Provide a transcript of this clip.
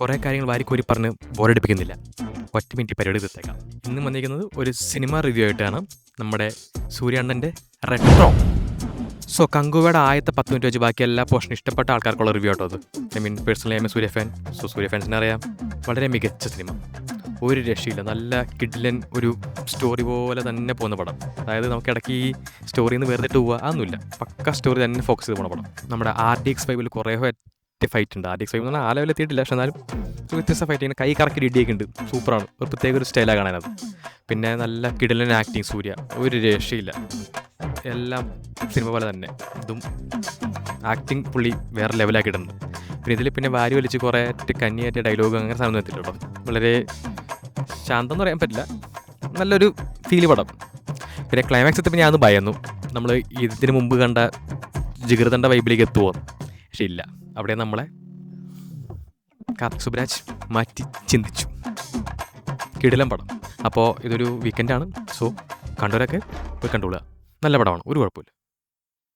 കുറേ കാര്യങ്ങൾ വാരിക്കോരി പറഞ്ഞ് ബോറടിപ്പിക്കുന്നില്ല. ഒറ്റ മിനിറ്റ് പരിപാടി തീർത്തേക്കാം. ഇന്ന് വന്നിരിക്കുന്നത് ഒരു സിനിമ റിവ്യൂ ആയിട്ടാണ് നമ്മുടെ സൂര്യാണ്ണന്റെ റെട്രോ സോ കങ്കുവയുടെ ആദ്യത്തെ പത്ത് മിനിറ്റ് വെച്ച് ബാക്കി എല്ലാ പോർഷനും ഇഷ്ടപ്പെട്ട ആൾക്കാർക്കുള്ള റിവ്യൂ ആട്ടോ അത്. I mean personally I'm Suriya fan so Suriya ഫാൻസിനെ അറിയാം. വളരെ മികച്ച സിനിമ. ഒരു രക്ഷയില്ല. നല്ല കിഡ്ലൻ ഒരു സ്റ്റോറി പോലെ തന്നെ പോകുന്ന പടം. അതായത് നമുക്ക് ഇടയ്ക്ക് ഈ സ്റ്റോറിയിൽ നിന്ന് വെറുതെ പോവുക അതൊന്നുമില്ല. പക്ക സ്റ്റോറി തന്നെ ഫോക്കസ് ചെയ്ത് പോകുന്ന പടം. നമ്മുടെ ആർ ഡി എക്സ് ഫൈവിൽ കുറേ ഫൈറ്റ് ഉണ്ട് ഡി എക്സ് പറഞ്ഞാൽ ആ ലെവലിൽ എത്തിയിട്ടില്ല. പക്ഷെ എന്നാലും വ്യത്യസ്ത ഫൈറ്റ് ഇങ്ങനെ കൈ കറക്കി ഇടിയൊക്കെ ഉണ്ട് സൂപ്പറാണ്. ഒരു പ്രത്യേക ഒരു സ്റ്റൈലാണ് കാണാനത് പിന്നെ നല്ല കിടലൻ ആക്ടിങ് സൂര്യ. ഒരു രക്ഷയില്ല. എല്ലാം സിനിമ പോലെ തന്നെ. ഇതും ആക്ടിങ് പുള്ളി വേറെ ലെവലാക്കിയിട്ടുണ്ട് പിന്നെ ഇതിൽ പിന്നെ വാരി വലിച്ച് കുറേ കന്നിയായിട്ട് ഡയലോഗ് അങ്ങനെ സാധനം എത്തിയിട്ടുണ്ടോ വളരെ ശാന്തം എന്ന് പറയാൻ പറ്റില്ല. നല്ലൊരു ഫീൽ പടം. പിന്നെ ക്ലൈമാക്സ് എത്തിയപ്പോൾ ഞാനൊന്ന് ഭയന്നു. നമ്മൾ ഇതിന് മുമ്പ് കണ്ട ജിഗൃതന്റെ വൈബിലേക്ക് എത്തുമോ പക്ഷെ ഇല്ല. അവിടെ നമ്മളെ കാർത്തിക് സുബ്രാജ് മാറ്റി ചിന്തിച്ചു. കിടിലം പടം. അപ്പോൾ ഇതൊരു വീക്കെൻഡാണ് സോ കണ്ടവരൊക്കെ പോയി കണ്ടുകൊള്ളുക നല്ല പടമാണ്. ഒരു കുഴപ്പമില്ല